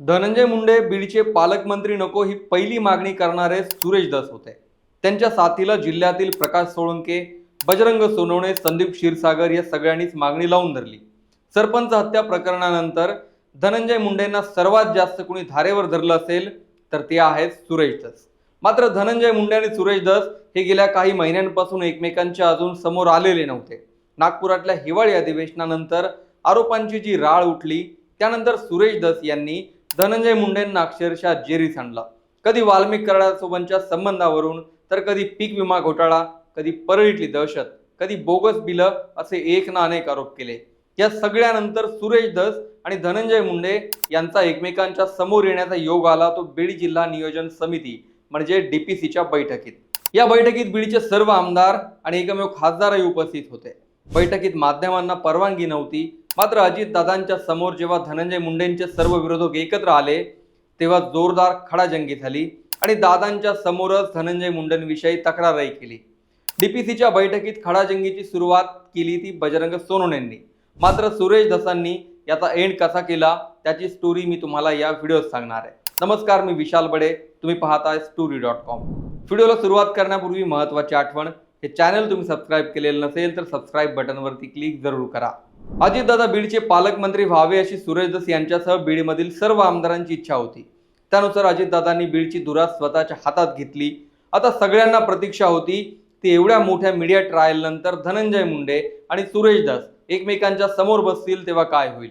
धनंजय मुंडे बीडचे पालकमंत्री नको ही पहिली मागणी करणारे सुरेश दस होते. त्यांच्या साथीला जिल्ह्यातील प्रकाश सोळंके बजरंग सोनवणे संदीप क्षीरसागर या सगळ्यांनीच मागणी लावून धरली. सरपंच हत्या प्रकरणानंतर धनंजय मुंडेंना सर्वात जास्त कुणी धारेवर धरलं असेल तर ते आहेत सुरेश दस. मात्र धनंजय मुंडे आणि सुरेश दस हे गेल्या काही महिन्यांपासून एकमेकांच्या अजून समोर आलेले नव्हते. नागपुरातल्या हिवाळी अधिवेशनानंतर आरोपांची जी राळ उठली त्यानंतर सुरेश दस यांनी धनंजय मुंडेंना अक्षरशः जेरीस आणला कधी वाल्मिक कराडासोबतच्या संबंधावरून तर कधी पीक विमा घोटाळा कधी परळीतली दहशत कधी बोगस बिलं असे एक ना अनेक आरोप केले. या सगळ्यानंतर सुरेश दस आणि धनंजय मुंडे यांचा एकमेकांच्या समोर येण्याचा योग आला तो बीड जिल्हा नियोजन समिती म्हणजे डीपीसीच्या बैठकीत. या बैठकीत बीडचे सर्व आमदार आणि एकमेव खासदारही उपस्थित होते. बैठकीत माध्यमांना परवानगी नव्हती मात्र अजितदादांच्या समोर जेव्हा धनंजय मुंडेंचे सर्व विरोधक एकत्र आले तेव्हा जोरदार खडाजंगी झाली आणि दादांच्या समोरच धनंजय मुंडेंविषयी तक्रारही केली. डीपीसीच्या बैठकीत खडाजंगीची सुरुवात केली ती बजरंग सोनोनेंनी. मात्र सुरेश धसांनी याचा एंड कसा केला त्याची स्टोरी मी तुम्हाला या व्हिडिओत सांगणार आहे. नमस्कार मी विशाल बडे. तुम्ही पाहताय स्टोरी डॉट कॉम व्हिडिओला सुरुवात करण्यापूर्वी महत्त्वाची आठवण हे चॅनल तुम्ही सबस्क्राईब केलेलं नसेल तर सबस्क्राईब बटनवरती क्लिक जरूर करा. अजितदादा बीडचे पालकमंत्री व्हावे अशी सुरेश दस यांच्यासह बीडमधील सर्व आमदारांची इच्छा होती. त्यानुसार अजितदादांनी बीडची धुरा स्वतःच्या हातात घेतली. आता सगळ्यांना प्रतीक्षा होती. ती एवढ्या मोठ्या मीडिया ट्रायल नंतर धनंजय मुंडे आणि सुरेश दस एकमेकांच्या समोर बसतील तेव्हा काय होईल?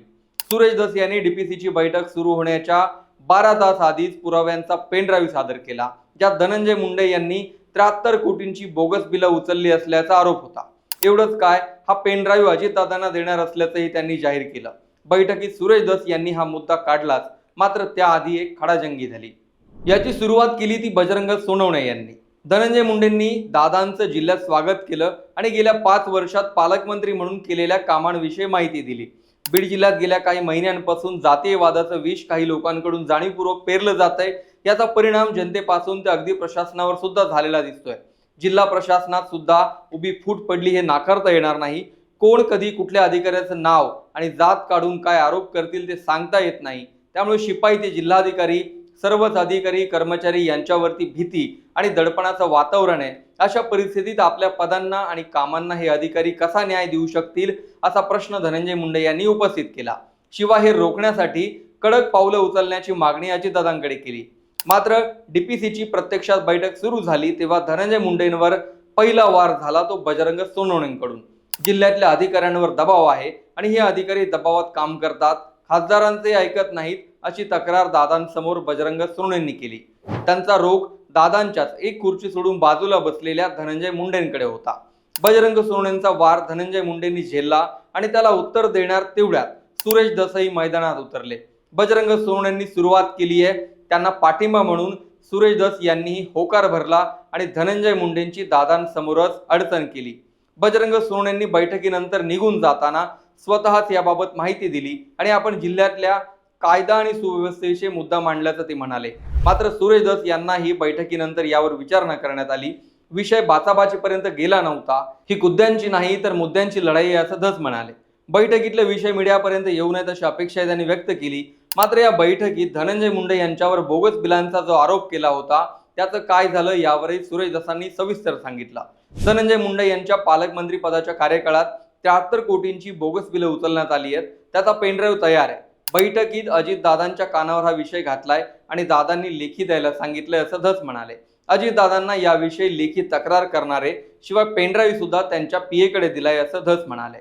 सुरेश दस यांनी डीपीसीची बैठक सुरू होण्याच्या बारा तास आधीच पुराव्यांचा पेनड्राईव्ह सादर केला. ज्यात धनंजय मुंडे यांनी त्र्याहत्तर कोटींची बोगस बिलं उचलली असल्याचा आरोप होता. एवढंच काय हा पेनड्राईव्ह अजितदादांना देणार असल्याचंही त्यांनी जाहीर केलं. बैठकीत सुरेश दस यांनी हा मुद्दा काढलाच मात्र त्याआधी एक खडाजंगी झाली. याची सुरुवात केली ती बजरंग सोनवणे यांनी. धनंजय मुंडेंनी दादांचं जिल्ह्यात स्वागत केलं आणि गेल्या पाच वर्षात पालकमंत्री म्हणून केलेल्या कामांविषयी माहिती दिली. बीड जिल्ह्यात गेल्या काही महिन्यांपासून जातीयवादाचं विष काही लोकांकडून जाणीवपूर्वक पेरलं जात आहे याचा परिणाम जनतेपासून ते अगदी प्रशासनावर सुद्धा झालेला दिसतोय. जिल्हा प्रशासनात सुद्धा उभी फूट पडली हे नाकारता येणार नाही. कोण कधी कुठल्या अधिकाऱ्याचं नाव आणि जात काढून काय आरोप करतील ते सांगता येत नाही. त्यामुळे शिपाई ते जिल्हाधिकारी सर्वच अधिकारी कर्मचारी यांच्यावरती भीती आणि दडपणाचं वातावरण आहे. अशा परिस्थितीत आपल्या पदांना आणि कामांना हे अधिकारी कसा न्याय देऊ शकतील असा प्रश्न धनंजय मुंडे यांनी उपस्थित केला. शिवाय हे रोखण्यासाठी कडक पावलं उचलण्याची मागणी अजितदादांकडे केली. मात्र डीपीसीची प्रत्यक्षात बैठक सुरू झाली तेव्हा धनंजय मुंडेंवर पहिला वार झाला तो बजरंग सोनवणेंकडून. जिल्ह्यातल्या अधिकाऱ्यांवर दबाव आहे आणि हे अधिकारी दबावात काम करतात खासदारांचे ऐकत नाहीत अशी तक्रार दादांसमोर बजरंग सोनवणेंनी केली. त्यांचा रोग दादांच्याच एक खुर्ची सोडून बाजूला बसलेल्या धनंजय मुंडेंकडे होता. बजरंग सोनवणेंचा वार धनंजय मुंडेंनी झेलला आणि त्याला उत्तर देणार तेवढ्यात सुरेश दसई मैदानात उतरले. बजरंग सोनवणेंनी सुरुवात केली आहे त्यांना पाठिंबा म्हणून सुरेश दस यांनीही होकार भरला आणि धनंजय मुंडेंची दादांसमोरच अडचण केली. बजरंग सोनेंनी बैठकीनंतर निघून जाताना स्वतःच याबाबत माहिती दिली आणि आपण जिल्ह्यातल्या कायदा आणि सुव्यवस्थेविषयी मुद्दा मांडल्याचं ते म्हणाले. मात्र सुरेश दस यांना ही बैठकीनंतर यावर विचारणा करण्यात आली. विषय बाचाबाचीपर्यंत गेला नव्हता. ही गुद्द्यांची नाही तर मुद्द्यांची लढाई असं धस म्हणाले. बैठकीतले विषय मीडियापर्यंत येऊ नयेत अशी अपेक्षा त्यांनी व्यक्त केली. मात्र या बैठकीत धनंजय मुंडे यांच्यावर बोगस बिलांचा जो आरोप केला होता त्याचं काय झालं यावरही सुरेश दसांनी सविस्तर सांगितलं. धनंजय मुंडे यांच्या पालकमंत्री पदाच्या कार्यकाळात त्र्याहत्तर कोटींची बोगस बिलं उचलण्यात आली आहेत. त्याचा पेनड्राईव्ह तयार आहे. बैठकीत अजित दादांच्या कानावर हा विषय घातलाय आणि दादांनी लेखी द्यायला सांगितलंय असं धस म्हणाले. अजित दादांना याविषयी लेखी तक्रार करणारे शिवाय पेनड्राईव्ह सुद्धा त्यांच्या पीएकडे दिलाय असं धस म्हणाले.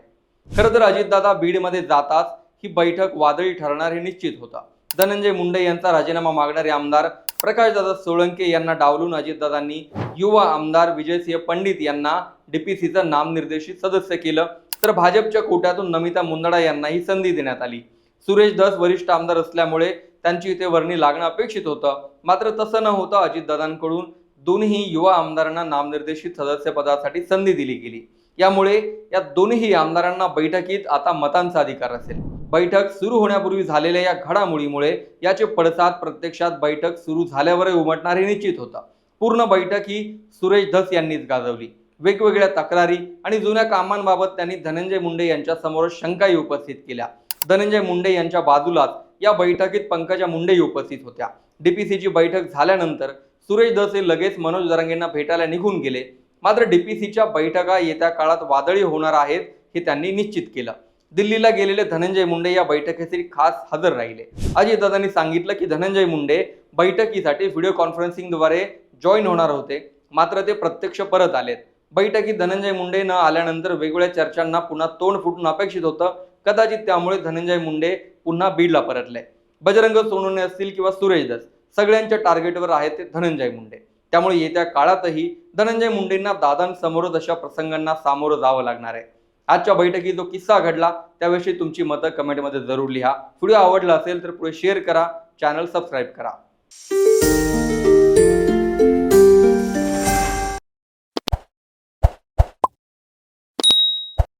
खरं तर अजितदादा बीडमध्ये जाताच ही बैठक वादळी ठरणार हे निश्चित होता. धनंजय मुंडे यांचा राजीनामा मागणारे आमदार प्रकाशदादा सोळंके यांना डावलून अजितदादांनी युवा आमदार विजयसिंह पंडित यांना डीपीसीचं नामनिर्देशित सदस्य केलं. तर भाजपच्या कोट्यातून नमिता मुंदडा यांनाही संधी देण्यात आली. सुरेश दस वरिष्ठ आमदार असल्यामुळे त्यांची इथे वर्णी लागणं अपेक्षित होतं. मात्र तसं न होता अजितदादांकडून दोन्ही युवा आमदारांना नामनिर्देशित सदस्यपदासाठी संधी दिली गेली. यामुळे या दोन्ही आमदारांना बैठकीत आता मतांचा अधिकार असेल. बैठक सुरू होण्यापूर्वी झालेल्या या घडामोडीमुळे याचे पडसाद प्रत्यक्षात बैठक सुरू झाल्यावरही उमटणार हे निश्चित होतं. पूर्ण बैठक ही सुरेश धस यांनीच गाजवली. वेगवेगळ्या तक्रारी आणि जुन्या कामांबाबत त्यांनी धनंजय मुंडे यांच्यासमोर शंकाही उपस्थित केल्या. धनंजय मुंडे यांच्या बाजूलाच या बैठकीत पंकजा मुंडेही उपस्थित होत्या. डीपीसीची बैठक झाल्यानंतर सुरेश धस हे लगेच मनोज दरंगेंना भेटायला निघून गेले. मात्र डीपीसीच्या बैठका येत्या काळात वादळी होणार आहेत हे त्यांनी निश्चित केलं. दिल्लीला गेलेले धनंजय मुंडे या बैठकीसाठी खास हजर राहिले. अजितदादांनी सांगितलं की धनंजय मुंडे बैठकीसाठी व्हिडिओ कॉन्फरन्सिंगद्वारे जॉईन होणार होते. मात्र ते प्रत्यक्ष परत आलेत. बैठकीत धनंजय मुंडे न आल्यानंतर वेगवेगळ्या चर्चांना पुन्हा तोंड फुटून अपेक्षित होतं. कदाचित त्यामुळे धनंजय मुंडे पुन्हा बीडला परतले. बजरंग सोनवणे असतील किंवा सुरेश दस सगळ्यांच्या टार्गेटवर आहेत ते धनंजय मुंडे. त्यामुळे येत्या काळातही धनंजय मुंडेंना दादांसमोरच अशा प्रसंगांना सामोरं जावं लागणार आहे. आजच्या बैठकीत जो किस्सा घडला त्याविषयी तुमची मतं कमेंटमध्ये जरूर लिहा. व्हिडिओ आवडला असेल तर पुढे शेअर करा चॅनल सबस्क्राईब करा.